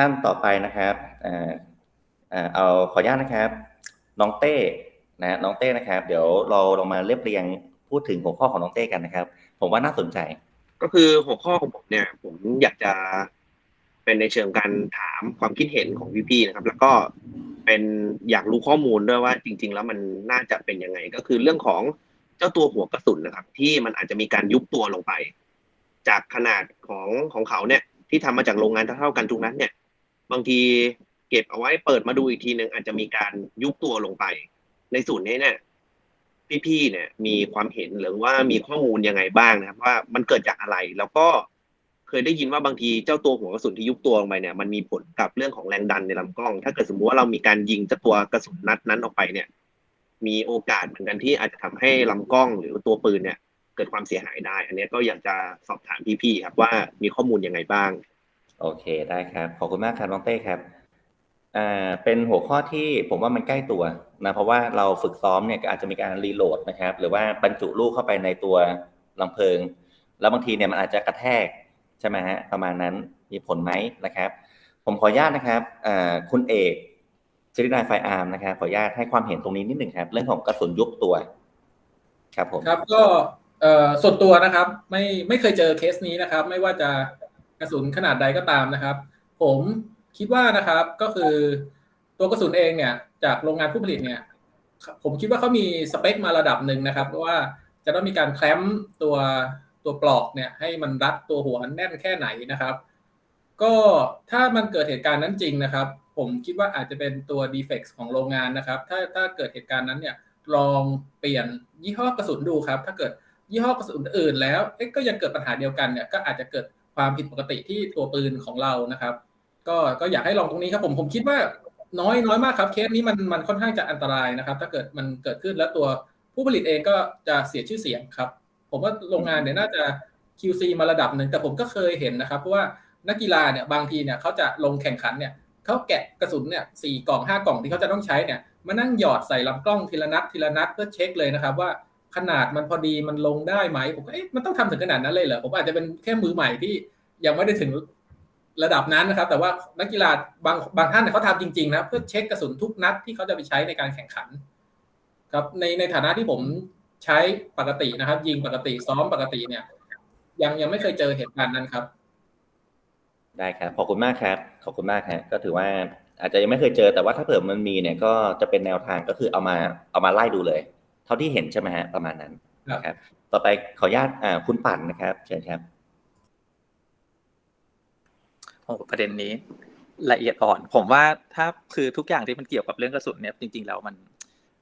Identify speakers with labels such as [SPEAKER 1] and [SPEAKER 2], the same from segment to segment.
[SPEAKER 1] ท่านต่อไปนะครับเอาขออนุญาตนะครับ น้องเต้นะน้องเต้นะครับ เดี๋ยวเราลองมาเรียบเรียงพูดถึงหัวข้อของน้องเต้กันนะครับ ผมว่าน่าสนใจ
[SPEAKER 2] ก็คือหัวข้อของผมเนี่ย ผมอยากจะเป็นในเชิงการถามความคิดเห็นของพี่ๆนะครับ แล้วก็เป็นอยากรู้ข้อมูลด้วยว่าจริง ๆ แล้วมันน่าจะเป็นยังไง ก็คือเรื่องของเจ้าตัวหัวกระสุนนะครับ ที่มันอาจจะมีการยุบตัวลงไป จากขนาดของของเขาเนี่ย ที่ทำมาจากโรงงานเท่าๆกันทุกนั้นเนี่ย บางทีเก็บเอาไว้เปิดมาดูอีกทีหนึ่งอาจจะมีการยุบตัวลงไป ในส่วนนี้เนี่ยพี่ๆเนี่ย มีความเห็นหรือว่ามีข้อมูลยังไงบ้างนะครับ ว่ามันเกิดจากอะไรแล้วก็เคยได้ยินว่าบางทีเจ้าตัวหัวกระสุนที่ยุบตัวลงไปเนี่ยมันมีผลกับเรื่องของแรงดันในลำกล้อง ถ้าเกิดสมมติว่าเรามีการยิงเจ้าตัวกระสุนนัดนั้นออกไปเนี่ย มีโอกาสเหมือนกันที่อาจจะทำให้ลำกล้องหรือตัวปืนเนี่ย เกิดความเสียหายได้ อันนี้ก็อยากจะสอบถามพี่ๆครับว่ามีข้อมูลยังไงบ้าง
[SPEAKER 1] โอเคได้ครับ ขอบคุณมากครับน้องเต้ครับอ่าเป็นหัวข้อที่ผมว่ามันใกล้ตัวนะเพราะว่าเราฝึกซ้อมเนี่ยอาจจะมีการรีโหลดนะครับ หรือว่าบรรจุลูกเข้าไปในตัวลำเพลิง แล้วบางทีเนี่ยมันอาจจะกระแทกใช่ไหมฮะประมาณนั้นมีผลไหมนะครับ ผมขออนุญาตนะครับอ่าคุณเอกชรินายไฟอาร์มนะครับขออนุญาตให้ความเห็นตรงนี้นิดหนึ่งครับ เรื่องของกระสุนยุบตัว ครับผม
[SPEAKER 3] ครับก็ส่วนตัวนะครับ ไม่ไม่เคยเจอเคสนี้นะครับ ไม่ว่าจะ กระสุนขนาดใดก็ตามนะครับ ผมคิดว่านะครับก็คือตัวกระสุนเองเนี่ยจากโรงงานผู้ผลิตเนี่ยผมคิดว่าเขามีสเปคมาระดับหนึ่งนะครับเพราะว่าจะต้องมีการแคลมตัวตัวปลอกเนี่ยให้มันรัดตัวหัวแน่นแค่ไหนนะครับ ก็ถ้ามันเกิดเหตุการณ์นั้นจริงนะครับ ผมคิดว่าอาจจะเป็นตัวดีเฟกต์ของโรงงานนะครับ ถ้าถ้าเกิดเหตุการณ์นั้นเนี่ยลองเปลี่ยนยี่ห้อกระสุนดูครับ ถ้าเกิดยี่ห้อกระสุนอื่นแล้วก็ยังเกิดปัญหาเดียวกันเนี่ยก็อาจจะเกิด ความผิดปกติที่ตัวปืนของเรานะครับ ก็ก็อยากให้ลองตรงนี้ครับผมผมคิดว่าน้อยน้อยมากครับเคสนี้มันมันค่อนข้างจะอันตรายนะครับ ถ้าเกิดมันเกิดขึ้นแล้วตัวผู้ผลิตเองก็จะเสียชื่อเสียงครับ ผมว่าโรงงานเนี่ยน่าจะ QC มาระดับหนึ่งแต่ผมก็เคยเห็นนะครับเพราะว่านักกีฬาเนี่ยบางทีเนี่ยเขาจะลงแข่งขันเนี่ยเขาแกะกระสุนเนี่ยสี่กล่องห้ากล่องที่เขาจะต้องใช้เนี่ยมานั่งหยอดใส่ลำกล้องทีละนัดทีละนัดเพื่อเช็คเลยนะครับว่า ขนาดมันพอดีมันลงได้ไหมผมก็เอ๊ะมันต้องทำถึงขนาดนั้นเลยเหรอผมอาจจะเป็นแค่มือใหม่ที่ยังไม่ได้ถึงระดับนั้นนะครับ แต่ว่านักกีฬาบางบางท่านเนี่ยเขาทำจริงๆนะเพื่อเช็คกระสุนทุกนัดที่เขาจะไปใช้ในการแข่งขัน ครับในในฐานะที่ผมใช้ปกตินะครับ ยิงปกติซ้อมปกติเนี่ย ยังยังไม่เคยเจอเหตุการณ์นั้นครับ
[SPEAKER 1] ได้ครับขอบคุณมากครับ ขอบคุณมากครับก็ถือว่าอาจจะยังไม่เคยเจอแต่ว่าถ้าเผื่อมันมีเนี่ยก็จะเป็นแนวทางก็คือเอามาเอามาไล่ดูเลย ท่าที่เห็นใช่ไหมฮะประมาณนั้น
[SPEAKER 3] ครับ
[SPEAKER 1] นะครับ ต่อไปขออนุญาตอ่าคุณปั่นนะครับเชิญครับ
[SPEAKER 4] โอ้ประเด็นนี้ละเอียดอ่อน ผมว่าถ้าคือทุกอย่างที่มันเกี่ยวกับเรื่องกระสุนเนี่ยจริง ๆ แล้วมัน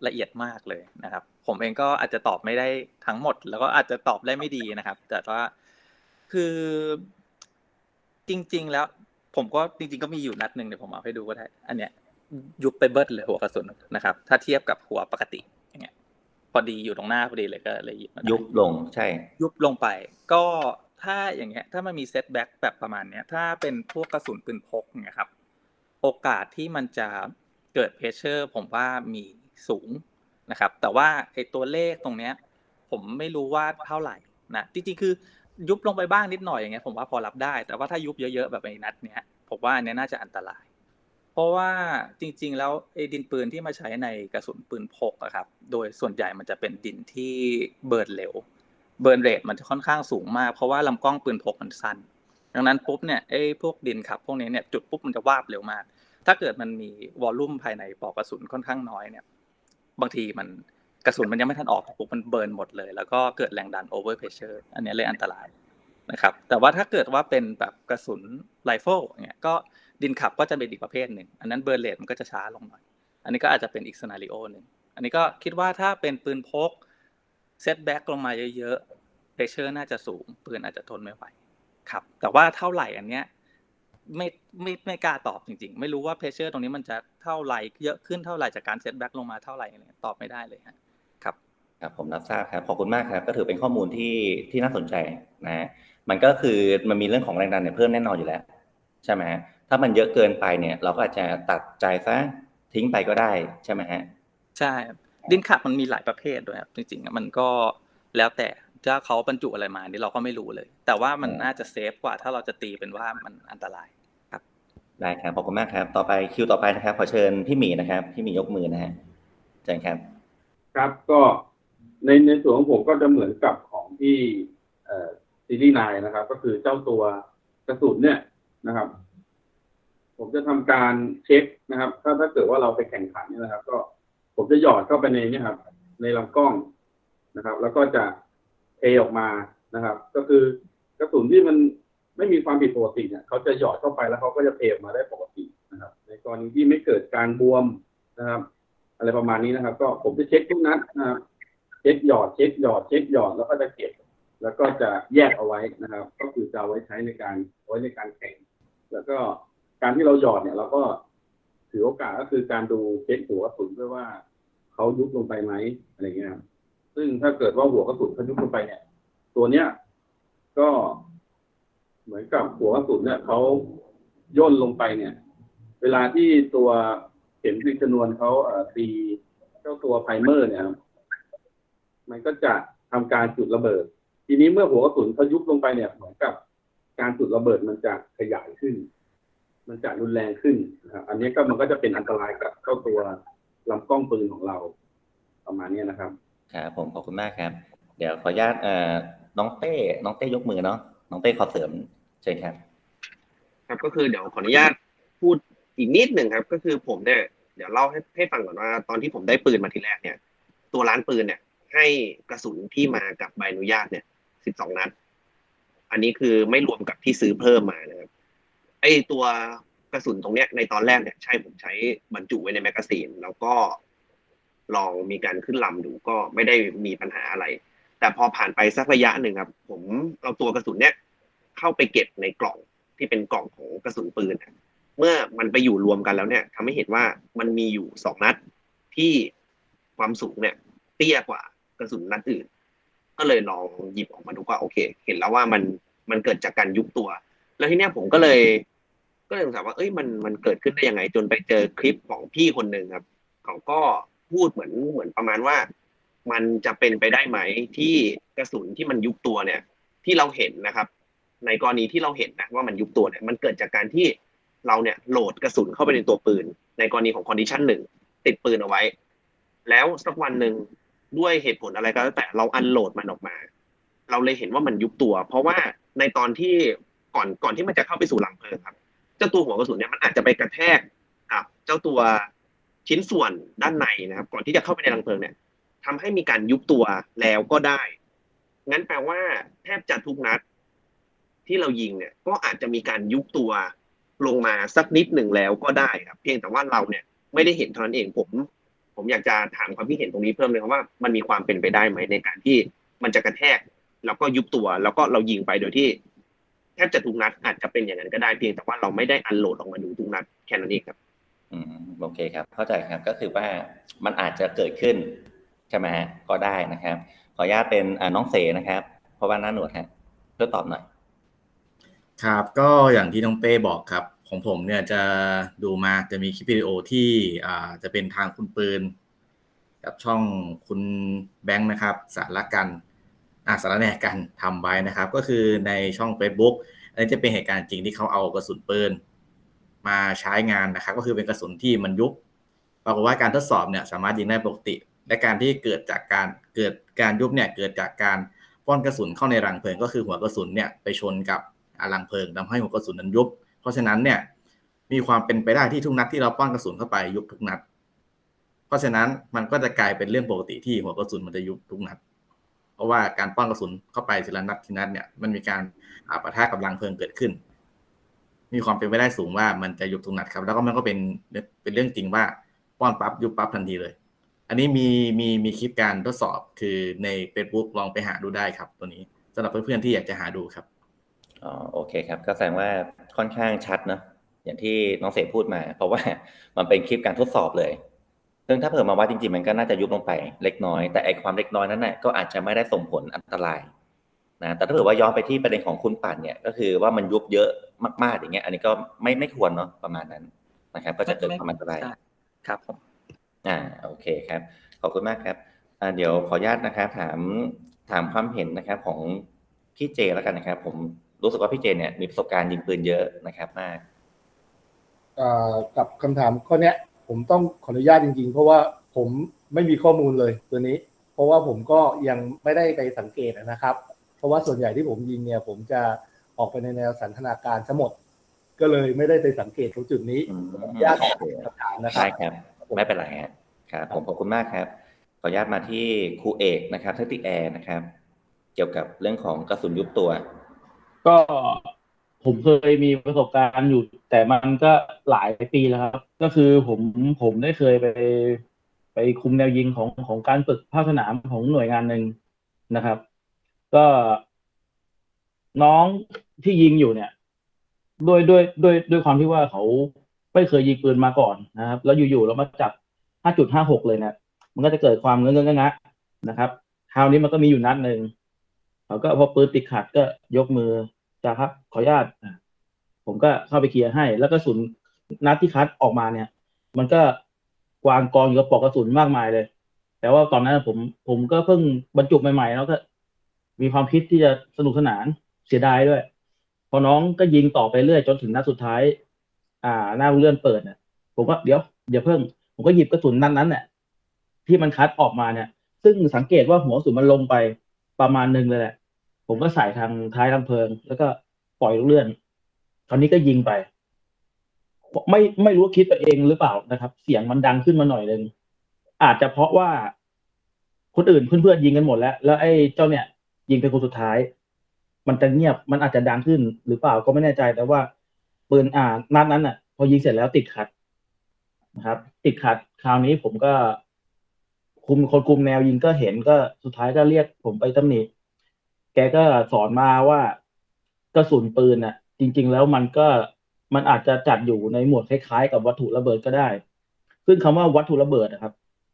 [SPEAKER 4] ละเอียดมากเลยนะครับ ผมเองก็อาจจะตอบไม่ได้ทั้งหมด แล้วก็อาจจะตอบได้ไม่ดีนะครับ แต่ว่าคือจริง ๆ แล้ว ผมก็จริง ๆ ก็มีอยู่นัดหนึ่งเดี๋ยวผมเอาให้ดูก็ได้ อันเนี้ยยุบไปเบิดเลยหัวกระสุนนะครับ ถ้าเทียบกับหัวปกติอย่างเงี้ย พอดีอยู่ตรงหน้าพอดีเลยก็เลยหยิบมาได้
[SPEAKER 1] ยุบลงใช่
[SPEAKER 4] ยุบลงไป ก็ถ้าอย่างเงี้ย ถ้ามันมีเซตแบ็กแบบประมาณเนี้ย ถ้าเป็นพวกกระสุนปืนพกเนี่ยครับ โอกาสที่มันจะเกิดเพชเชอร์ ผมว่ามีสูงนะครับ แต่ว่าไอ้ตัวเลขตรงเนี้ย ผมไม่รู้ว่าเท่าไหร่นะจริงๆคือยุบลงไปบ้างนิดหน่อยอย่างเงี้ยผมว่าพอรับได้ แต่ว่าถ้ายุบเยอะๆแบบไอ้นัดเนี้ยผมว่าอันเนี้ยน่าจะอันตรายเพ ราะว่าจริง ๆ แล้วไอ้ดินปืนที่มาใช้ในกระสุนปืนพกอะครับ โดยส่วนใหญ่มันจะเป็นดินที่เบิร์นเร็ว เบิร์นเรทมันจะค่อนข้างสูงมาก เพราะว่าลำกล้องปืนพกมันสั้น ดังนั้นปุ๊บเนี่ยไอ้พวกดินครับพวกนี้เนี่ยจุดปุ๊บมันจะวาบเร็วมาก ถ้าเกิดมันมีวอลลุ่มภายในปอกกระสุนค่อนข้างน้อยเนี่ย บางทีมันกระสุนมันยังไม่ทันออกปุ๊บมันเบิร์นหมดเลย แล้วก็เกิดแรงดันโอเวอร์เพรสเชอร์อันนี้เลยอันตรายนะครับ แต่ว่าถ้าเกิดว่าเป็นแบบกระสุนไรเฟิลเนี่ยก็ ดินขับก็จะเป็นอีกประเภทหนึ่ง อันนั้นเบิร์เรทมันก็จะช้าลงหน่อย อันนี้ก็อาจจะเป็นอีกสนาริโอหนึ่ง อันนี้ก็คิดว่าถ้าเป็นปืนพกเซตแบ็กลงมาเยอะๆเพรสเชอร์น่าจะสูง ปืนอาจจะทนไม่ไหวครับ แต่ว่าเท่าไหร่อันเนี้ยไม่ไม่ไม่กล้าตอบจริงๆ ไม่รู้ว่าเพรสเชอร์ตรงนี้มันจะเท่าไหร่เยอะขึ้นเท่าไหร่จากการเซตแบ็กลงมาเท่าไหร่เนี่ยตอบไม่ได้เลยฮะครับ
[SPEAKER 1] ครับผมรับทราบครับขอบคุณมากครับ ก็ถือเป็นข้อมูลที่ที่น่าสนใจนะฮะมันก็คือมันมีเรื่องของแรงดันเนี่ยเพิ่มแน่นอนอยู่แล้ว ใช่ไหมฮะ ถ้ามันเยอะเกินไปเนี่ย เราก็อาจจะตัดใจซะทิ้งไปก็ได้ใช่ไหมฮะ
[SPEAKER 4] ใช่ครับดินขับมันมีหลายประเภทด้วยครับจริงๆอะมันก็แล้วแต่ถ้าเขาบรรจุอะไรมานี่เราก็ไม่รู้เลย แต่ว่ามัน
[SPEAKER 1] อืม
[SPEAKER 4] น่าจะเซฟกว่า ถ้าเราจะตีเป็นว่ามันอันตรายครับ
[SPEAKER 1] ได้ครับขอบคุณมากครับ ต่อไปคิวต่อไปนะครับ ขอเชิญพี่หมีนะครับพี่หมียกมือนะฮะเชิญครับ
[SPEAKER 5] ครับก็ในในส่วนของผมก็จะเหมือนกับของที่เอ่อซีรีส์นายนะครับ ก็คือเจ้าตัวกระสุนเนี่ยนะครับ ผมจะทำการเช็คนะครับ ถ้าถ้าเกิดว่าเราไปแข่งขันนี่นะครับ ก็ผมจะหยอดเข้าไปในนี่ครับ ในลำกล้องนะครับ แล้วก็จะเทออกมานะครับ ก็คือกระสุนที่มันไม่มีความผิดปกติเนี่ยเขาจะหยอดเข้าไปแล้วเขาก็จะเทออกมาได้ปกตินะครับ ในกรณีที่ไม่เกิดการบวมนะครับ อะไรประมาณนี้นะครับ ก็ผมจะเช็คทุกนัดนะครับเช็คหยอดเช็คหยอดเช็คหยอดแล้วก็จะเก็บแล้วก็จะแยกเอาไว้นะครับ ก็คือจะเอาไว้ใช้ในการไว้ในการแข่ง แล้วก็ การที่เราหยอดเนี่ยเราก็ถือโอกาสก็คือการดูเช็คหัวกระสุนด้วยว่าเขายุบลงไปไหมอะไรเงี้ยซึ่งถ้าเกิดว่าหัวกระสุนเขายุบลงไปเนี่ย ตัวเนี้ยก็เหมือนกับหัวกระสุนเนี่ยเขาย่นลงไปเนี่ย เวลาที่ตัวเข็มตีชนวนเขาเอ่อตีเจ้าตัวไพรเมอร์เนี่ยมันก็จะทำการจุดระเบิด ทีนี้เมื่อหัวกระสุนเขายุบลงไปเนี่ยเหมือนกับการจุดระเบิดมันจะขยายขึ้น มันจะรุนแรงขึ้นนะครับอันนี้ก็มันก็จะเป็นอันตรายกับเจ้าตัวลำกล้องปืนของเรา ประมาณเนี้ยนะครับ
[SPEAKER 1] ครับผมขอบคุณมากครับ เดี๋ยวขออนุญาตเอ่อน้องเต้น้องเต้ยกมือเนาะน้องเต้ขอเสริมเชิญครับ
[SPEAKER 2] ครับก็คือเดี๋ยวขออนุญาตพูดอีกนิดหนึ่งครับ ก็คือผมเนี่ยเดี๋ยวเล่าให้ให้ฟังก่อนว่าตอนที่ผมได้ปืนมาทีแรกเนี่ย ตัวร้านปืนเนี่ย ให้กระสุนที่มากับใบอนุญาตเนี่ยสิบสองนัด อันนี้คือไม่รวมกับที่ซื้อเพิ่มมานะครับไอ ตัวกระสุนตรงเนี้ยในตอนแรกเนี่ยใช่ผมใช้บรรจุไว้ในแมกกาซีน แล้วก็ลองมีการขึ้นลำดูก็ไม่ได้มีปัญหาอะไร แต่พอผ่านไปสักระยะหนึ่งครับ ผมเอาตัวกระสุนเนี่ยเข้าไปเก็บในกล่องที่เป็นกล่องของกระสุนปืนเมื่อมันไปอยู่รวมกันแล้วเนี่ยทำให้เห็นว่ามันมีอยู่สองนัดที่ความสูงเนี่ย เตี้ยกว่ากระสุนนัดอื่น ก็เลยลองหยิบออกมาดูว่าโอเค เห็นแล้วว่ามันมันเกิดจากการยุบตัว แล้วทีเนี้ยผมก็เลย ก็เลยสงสัยว่าเอ้ยมันมันเกิดขึ้นได้ยังไง จนไปเจอคลิปของพี่คนหนึ่งครับเขาก็พูดเหมือนเหมือนประมาณว่า มันจะเป็นไปได้ไหมที่กระสุนที่มันยุบตัวเนี่ย ที่เราเห็นนะครับ ในกรณีที่เราเห็นนะว่ามันยุบตัวเนี่ยมันเกิดจากการที่เราเนี่ยโหลดกระสุนเข้าไปในตัวปืน ในกรณีของคอนดิชันหนึ่งติดปืนเอาไว้ แล้วสักวันหนึ่งด้วยเหตุผลอะไรก็แล้วแต่เราอันโหลดมันออกมา เราเลยเห็นว่ามันยุบตัว เพราะว่าในตอนที่ก่อนก่อนที่มันจะเข้าไปสู่หลังเพลิงครับ เจ้าตัวหัวกระสุนเนี่ยมันอาจจะไปกระแทกกับเจ้าตัวชิ้นส่วนด้านในนะครับ ก่อนที่จะเข้าไปในรังเพลิงเนี่ยทำให้มีการยุบตัวแล้วก็ได้ งั้นแปลว่าแทบจะทุกนัด ที่เรายิงเนี่ย ก็อาจจะมีการยุบตัวลงมาสักนิดหนึ่งแล้วก็ได้ครับ เพียงแต่ว่าเราเนี่ย ไม่ได้เห็นเท่านั้นเองผม ผมอยากจะถามความคิดเห็นตรงนี้เพิ่มเลยครับว่ามันมีความเป็นไปได้ไหมในการที่มันจะกระแทก แล้วก็ยุบตัว แล้วก็เรายิงไปโดยที่ แทบจะทุกนัดอาจจะเป็นอย่างนั้นก็ได้เพียงแต่ว่าเราไม่ได้อันโหลดออกมาดูทุกนัดแค่นั้นเองครับ
[SPEAKER 1] อืมโอเคครับ เข้าใจครับก็คือว่ามันอาจจะเกิดขึ้นใช่ไหมฮะก็ได้นะครับ ขออนุญาตเป็นอ่าน้องเสนะครับ เพราะว่าหน้าหนวดฮะเพื่อตอบหน่อย
[SPEAKER 6] ครับ ก็อย่างที่น้องเป้บอกครับ ของผมเนี่ยจะดูมาจะมีคลิปวิดีโอที่อ่าจะเป็นทางคุณปืน กับช่องคุณแบงค์นะครับ สารกันอ่าสารแหนกันทำไว้นะครับ ก็คือในช่อง Facebook อันนี้จะเป็นเหตุการณ์จริงที่เขาเอากระสุนปืนมาใช้งานนะครับ ก็คือเป็นกระสุนที่มันยุบปรากฏว่าการทดสอบเนี่ยสามารถยิงได้ปกติ และการที่เกิดจากการเกิดการยุบเนี่ยเกิดจากการป้อนกระสุนเข้าในรังเพลิง ก็คือหัวกระสุนเนี่ยไปชนกับอ่ารังเพลิงทำให้หัวกระสุนนั้นยุบ เพราะฉะนั้นเนี่ยมีความเป็นไปได้ที่ทุกนัดที่เราป้อนกระสุนเข้าไปยุบทุกนัด เพราะฉะนั้นมันก็จะกลายเป็นเรื่องปกติที่หัวกระสุนมันจะยุบทุกนัด เพราะว่าการป้อนกระสุนเข้าไปทีละนัดทีนัดเนี่ยมันมีการอ่าปะทะกับรังเพลิงเกิดขึ้น มีความเป็นไปได้สูงว่ามันจะยุบทุกนัดครับ แล้วก็มันก็เป็นเป็นเรื่องจริงว่าป้อนปั๊บยุบปั๊บทันทีเลย อันนี้มีมีมีคลิปการทดสอบคือใน Facebook ลองไปหาดูได้ครับ ตัวนี้สำหรับเพื่อนๆที่อยากจะหาดูครับ
[SPEAKER 1] อ๋อโอเคครับ ก็แสดงว่าค่อนข้างชัดเนะอย่างที่น้องเสพูดมา เพราะว่ามันเป็นคลิปการทดสอบเลย ซึ่งถ้าเผื่อมาว่าจริงๆมันก็น่าจะยุบลงไปเล็กน้อย แต่ไอความเล็กน้อยนั้นน่ะก็อาจจะไม่ได้ส่งผลอันตรายนะแต่ถ้าเผื่อว่าย้อนไปที่ประเด็นของคุณปั่นเนี่ยก็คือว่ามันยุบเยอะมากๆอย่างเงี้ย อันนี้ก็ไม่ไม่ควรเนาะประมาณนั้นนะครับ ก็จะเกิดความอันตราย
[SPEAKER 4] ใช่ครับผม
[SPEAKER 1] อ่าโอเคครับ ขอบคุณมากครับอ่าเดี๋ยวขออนุญาตนะครับถามถามความเห็นนะครับของพี่เจแล้วกันนะครับ ผมรู้สึกว่าพี่เจเนี่ยมีประสบการณ์ยิงปืนเยอะนะครับมาก
[SPEAKER 7] เอ่อกับคำถามข้อเนี้ย ผมต้องขออนุญาตจริง ๆ เพราะว่าผมไม่มีข้อมูลเลยตัวนี้ เพราะว่าผมก็ยังไม่ได้ไปสังเกตนะครับ เพราะว่าส่วนใหญ่ที่ผมยิงเนี่ย ผมจะออกไปในแนวสันทนาการทั้งหมด ก็เลยไม่ได้ไปสังเกตตรงจุดนี้
[SPEAKER 1] อืม
[SPEAKER 7] ขออนุญาต
[SPEAKER 1] โอเค
[SPEAKER 7] คำถามนะครั
[SPEAKER 1] ได้
[SPEAKER 7] บ
[SPEAKER 1] ครับ ไม่เป็นไรฮะครับ ผมขอบคุณมากครับ ขออนุญาตมาที่ครูเอกนะครับทัติแอร์นะครับ เกี่ยวกับเรื่องของกระสุนยุบตัว
[SPEAKER 8] ก็ผมเคยมีประสบการณ์อยู่ แต่มันก็หลายปีแล้วครับ ก็คือผมผมได้เคยไป ไปคุมแนวยิงของของการฝึกภาคสนามของหน่วยงานหนึ่งนะครับ ก็น้องที่ยิงอยู่เนี่ยด้วยด้วยด้วยด้วยความที่ว่าเขาไม่เคยยิงปืนมาก่อนนะครับ แล้วอยู่ๆเรามาจับ 5.56 เลยเนี่ยมันก็จะเกิดความเงื้องๆงะนะครับคราวนี้มันก็มีอยู่นัดหนึ่งเขาก็พอปืนติดขัดก็ยกมือจ้าครับ ขออนุญาตผมก็เข้าไปเคลียร์ให้ แล้วก็สุน นัดที่คัดออกมาเนี่ย มันก็วางกองอยู่กับปลอกกระสุนมากมายเลย แต่ว่าตอนนั้นผม ผมก็เพิ่งบรรจุใหม่ๆ แล้วก็ มีความคิดที่จะสนุกสนานเสียดายด้วย พอน้องก็ยิงต่อไปเรื่อยจนถึงนัดสุดท้าย อ่า หน้าเลื่อนเปิดเนี่ยผมก็เดี๋ยวเดี๋ยวเพิ่ง ผมก็หยิบกระสุนนัดนั้นเนี่ยที่มันคัดออกมาเนี่ย ซึ่งสังเกตว่าหัวกระสุนมันลงไปประมาณหนึ่งเลยแหละ ผมก็ใส่ทางท้ายลำเพลิง แล้วก็ปล่อยลูกเลื่อนตอนนี้ก็ยิงไป ไม่ไม่รู้ว่าคิดไปเองหรือเปล่านะครับ เสียงมันดังขึ้นมาหน่อยหนึ่งอาจจะเพราะว่าคนอื่นเพื่อนๆยิงกันหมดแล้ว แล้วไอ้เจ้าเนี่ย ยิงเป็นคนสุดท้าย มันจะเงียบมันอาจจะดังขึ้นหรือเปล่าก็ไม่แน่ใจ แต่ว่าปืนอ่านัดนั้นอะ พอยิงเสร็จแล้วติดขัดนะครับ ติดขัดคราวนี้ผมก็คุมคนคุมแนวยิงก็เห็นก็สุดท้ายก็เรียกผมไปตำหนิแกก็สอนมาว่ากระสุนปืนน่ะ จริง ๆ แล้วมันก็ มันอาจจะจัดอยู่ในหมวดคล้ายๆ กับวัตถุระเบิดก็ได้ ซึ่งคำว่าวัตถุระเบิดนะครับ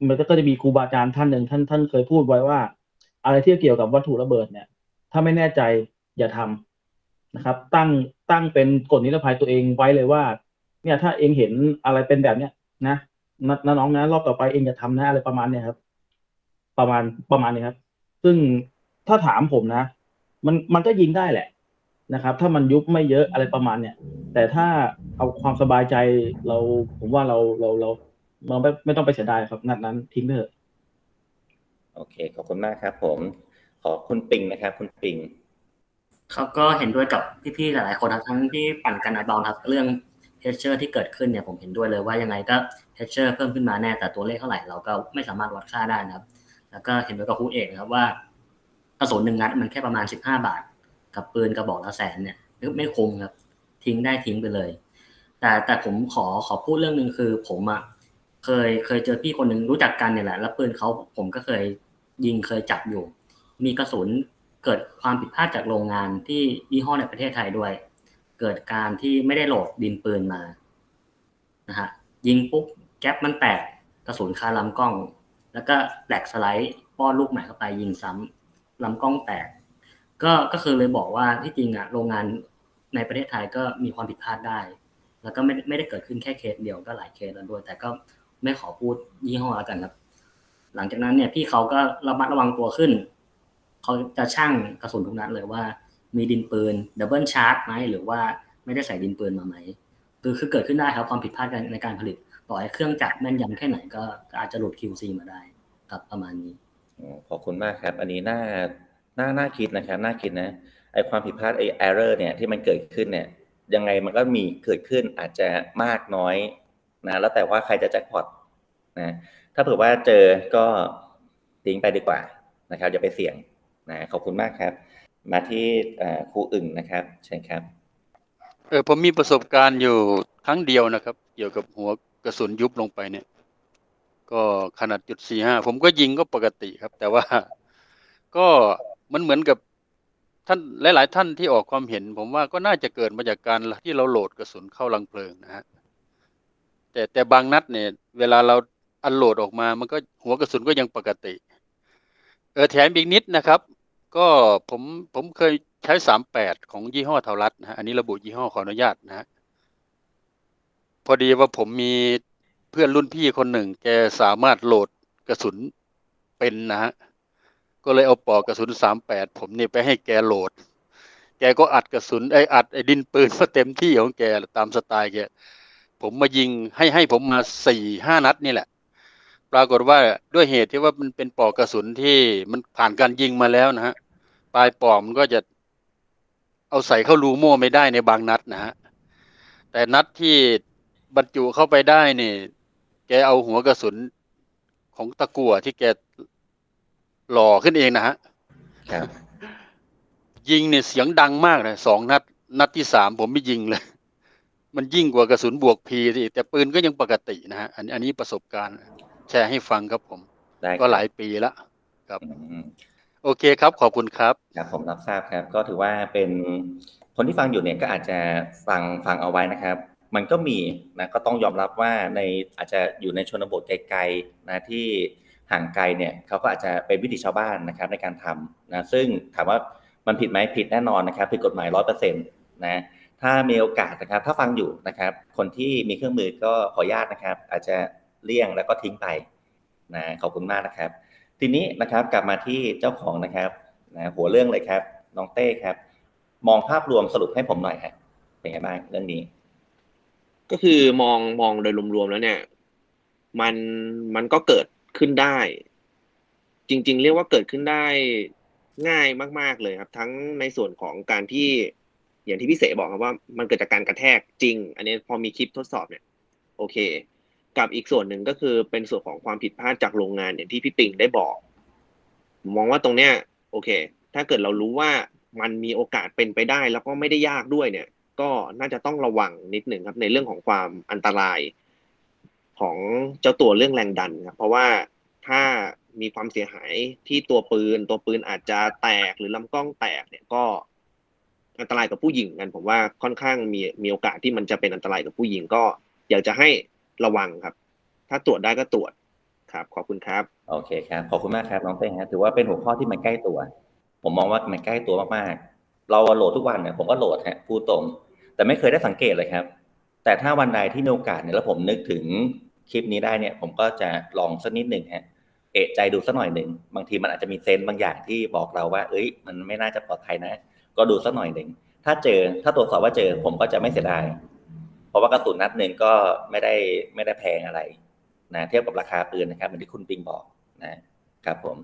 [SPEAKER 8] มันก็จะมีครูบาอาจารย์ท่านหนึ่งท่านท่านเคยพูดไว้ว่า อะไรที่เกี่ยวกับวัตถุระเบิดเนี่ย ถ้าไม่แน่ใจอย่าทำนะครับ ตั้งตั้งเป็นกฎนิรภัยตัวเองไว้เลยว่า เนี่ยถ้าเองเห็นอะไรเป็นแบบเนี้ยนะนะนะน้องนะรอบต่อไปเองอย่าทำนะอะไรประมาณเนี้ยครับ ประมาณประมาณนี้ครับ ซึ่งถ้าถามผมนะ มันมันก็ยิงได้แหละ นะครับ ถ้ามันยุบไม่เยอะอะไรประมาณเนี้ยแต่ถ้าเอาความสบายใจเราผมว่าเราเราเราเราไม่ไม่ต้องไปเสียดายครับนัดนั้นทิ้งไปเถอะ
[SPEAKER 1] โอเคขอบคุณมากครับ ผม ขอคุณปิงนะครับ คุณปิง
[SPEAKER 9] ครับก็เห็นด้วยกับพี่ๆหลายๆคนครับทั้งที่ปั่นกันอาดองครับ เรื่องเทสเชอร์ที่เกิดขึ้นเนี่ยผมเห็นด้วยเลยว่ายังไงก็เทสเชอร์เพิ่มขึ้นมาแน่แต่ตัวเลขเท่าไหร่เราก็ไม่สามารถวัดค่าได้นะครับ แล้วก็เห็นด้วยกับครูเอกนะครับว่ากระสุนหนึ่งนัดมันแค่ประมาณสิบห้าบาท กับปืนกระบอกละแสนเนี่ยไม่คุ้มครับทิ้งได้ทิ้งไปเลย แต่แต่ผมขอขอพูดเรื่องหนึ่งคือ ผมอะเคยเคยเจอพี่คนหนึ่งรู้จักกันเนี่ยแหละแล้วปืนเขาผมก็เคยยิงเคยจับอยู่ มีกระสุนเกิดความผิดพลาดจากโรงงานที่ยี่ห้อในประเทศไทยด้วย เกิดการที่ไม่ได้โหลดดินปืนมานะฮะยิงปุ๊บแก๊ปมันแตกกระสุนคาลำกล้อง แล้วก็แหลกสไลด์ป้อนลูกใหม่เข้าไปยิงซ้ำลำกล้องแตก ก็ก็คือเลยบอกว่าที่จริงอะโรงงานในประเทศไทยก็มีความผิดพลาดได้ แล้วก็ไม่ไม่ได้เกิดขึ้นแค่เคสเดียวก็หลายเคสแล้วด้วย แต่ก็ไม่ขอพูดยี่ห้อแล้วกันครับ หลังจากนั้นเนี่ยพี่เขาก็ระมัดระวังตัวขึ้น เขาจะช่างกระสุนทุกนัดเลยว่า มีดินปืนดับเบิลชาร์จไหมหรือว่าไม่ได้ใส่ดินปืนมาไหมคือคือเกิดขึ้นได้ครับความผิดพลาดในการผลิต ต่อให้เครื่องจักรแม่นยำแค่ไหนก็อาจจะหลุด QC มาได้ครับประมาณนี้
[SPEAKER 1] ขอบคุณมากครับ อันนี้น่า น่าน่าคิดนะครับน่าคิดนะไอความผิดพลาดไอ error เนี่ยที่มันเกิดขึ้นเนี่ยยังไงมันก็มีเกิดขึ้นอาจจะมากน้อยนะแล้วแต่ว่าใครจะแจ็คพอตนะถ้าเผื่อว่าเจอก็ทิ้งไปดีกว่านะครับอย่าไปเสี่ยงนะขอบคุณมากครับ มาที่ครูอึ่งนะครับเชิญครับ
[SPEAKER 10] เออผมมีประสบการณ์อยู่ครั้งเดียวนะครับ เกี่ยวกับหัวกระสุนยุบลงไปเนี่ย ก็ขนาดจุดสี่ห้าผมก็ยิงก็ปกติครับ แต่ว่าก็ มันเหมือนกับท่านหลาย ๆ ท่านที่ออกความเห็น ผมว่าก็น่าจะเกิดมาจากการที่เราโหลดกระสุนเข้าลังเพลิงนะฮะแต่แต่บางนัดเนี่ย เวลาเราอันโหลดออกมา มันก็หัวกระสุนก็ยังปกติ เออแถมอีกนิดนะครับ ก็ผมผมเคยใช้สามแปดของยี่ห้อเทารัดนะฮะอันนี้ระบุยี่ห้อขออนุญาตนะฮะพอดีว่าผมมีเพื่อนรุ่นพี่คนหนึ่ง แกสามารถโหลดกระสุนเป็นนะฮะ ก็เลยเอาปอกกระสุนสามแปดผมนี่ไปให้แกโหลด แกก็อัดกระสุนไอ้อัดไอ้ดินปืนมาเต็มที่ของแกตามสไตล์แกผมมายิงให้ให้ผมมาสี่ห้านัดนี่แหละ ปรากฏว่าด้วยเหตุที่ว่ามันเป็นปอกกระสุนที่มันผ่านการยิงมาแล้วนะฮะปลายปอกมันก็จะเอาใส่เข้ารูโม่ไม่ได้ในบางนัดนะฮะแต่นัดที่บรรจุเข้าไปได้นี่ แกเอาหัวกระสุนของตะกั่วที่แก หล่อขึ้นเองนะฮะ
[SPEAKER 1] ครับ
[SPEAKER 10] ยิงเนี่ยเสียงดังมากเลยสองนัด นัดที่สามผมไม่ยิงเลย มันยิ่งกว่ากระสุนบวกพีสิแต่ปืนก็ยังปกตินะฮะอันอันนี้ประสบการณ์ แชร์ให้ฟังครับผม
[SPEAKER 1] ได้ครับ
[SPEAKER 10] ก็หลายปีละครับ
[SPEAKER 1] อืม
[SPEAKER 10] โอเคครับ ขอบคุณครับ
[SPEAKER 1] ครับผมรับทราบครับ ก็ถือว่าเป็นคนที่ฟังอยู่เนี่ยก็อาจจะฟังฟังเอาไว้นะครับ มันก็มีนะก็ต้องยอมรับว่าในอาจจะอยู่ในชนบทไกลๆนะที่ ห่างไกลเนี่ยเขาก็อาจจะเป็นวิถีชาวบ้านนะครับในการทำนะซึ่งถามว่ามันผิดไหมผิดแน่นอนนะครับผิดกฎหมายร้อยเปอร์เซ็นต์นะถ้ามีโอกาสนะครับถ้าฟังอยู่นะครับ คนที่มีเครื่องมือก็ขออนุญาตนะครับ อาจจะเลี่ยงแล้วก็ทิ้งไปนะขอบคุณมากนะครับ ทีนี้นะครับกลับมาที่เจ้าของนะครับนะหัวเรื่องเลยครับน้องเต้ครับ มองภาพรวมสรุปให้ผมหน่อยฮะเป็นไงบ้างเรื่องนี้
[SPEAKER 2] ก็คือมองมองโดยรวมๆแล้วเนี่ย มันมันก็เกิด ขึ้นได้ จริง ๆ เรียกว่าเกิดขึ้นได้ง่ายมาก ๆเลยครับ ทั้งในส่วนของการที่อย่างที่พี่เสบอกครับว่ามันเกิดจากการกระแทกจริง อันนี้พอมีคลิปทดสอบเนี่ย โอเค กับอีกส่วนหนึ่งก็คือเป็นส่วนของความผิดพลาดจากโรงงานอย่างที่พี่ปิงได้บอก มองว่าตรงเนี้ย โอเค ถ้าเกิดเรารู้ว่ามันมีโอกาสเป็นไปได้ แล้วก็ไม่ได้ยากด้วยเนี่ย ก็น่าจะต้องระวังนิดหนึ่งครับในเรื่องของความอันตราย ของเจ้าตัวเรื่องแรงดันครับเพราะว่าถ้ามีความเสียหายที่ตัวปืน ตัวปืนอาจจะแตกหรือลำกล้องแตกเนี่ยก็อันตรายกับผู้หญิงกัน ผมว่าค่อนข้างมีมีโอกาสที่มันจะเป็นอันตรายกับผู้หญิงก็ อยากจะให้ระวังครับ ถ้าตรวจได้ก็ตรวจครับ ขอบคุณครับ
[SPEAKER 1] โอเคครับขอบคุณมากครับน้องเต้ฮะถือว่าเป็นหัวข้อที่มันใกล้ตัว ผมมองว่ามันใกล้ตัวมากๆ เราโหลดทุกวันเนี่ยผมก็โหลดฮะพูดตรง แต่ไม่เคยได้สังเกตเลยครับ แต่ถ้าวันใดที่มีโอกาสเนี่ยแล้วผมนึกถึงคลิปนี้ได้เนี่ยผมก็จะลองสักนิดหนึ่งฮะเอะใจดูสักหน่อยหนึ่งบางทีมันอาจจะมีเซนส์บางอย่างที่บอกเราว่า เอ้ย มันไม่น่าจะปลอดภัยนะ ก็ดูสักหน่อยหนึ่งถ้าเจอถ้าตรวจสอบว่าเจอผมก็จะไม่เสียดายเพราะว่ากระสุนนัดหนึ่งก็ไม่ได้ไม่ได้แพงอะไรนะเทียบกับราคาปืนนะครับเหมือนที่คุณปิงบอกนะครับผม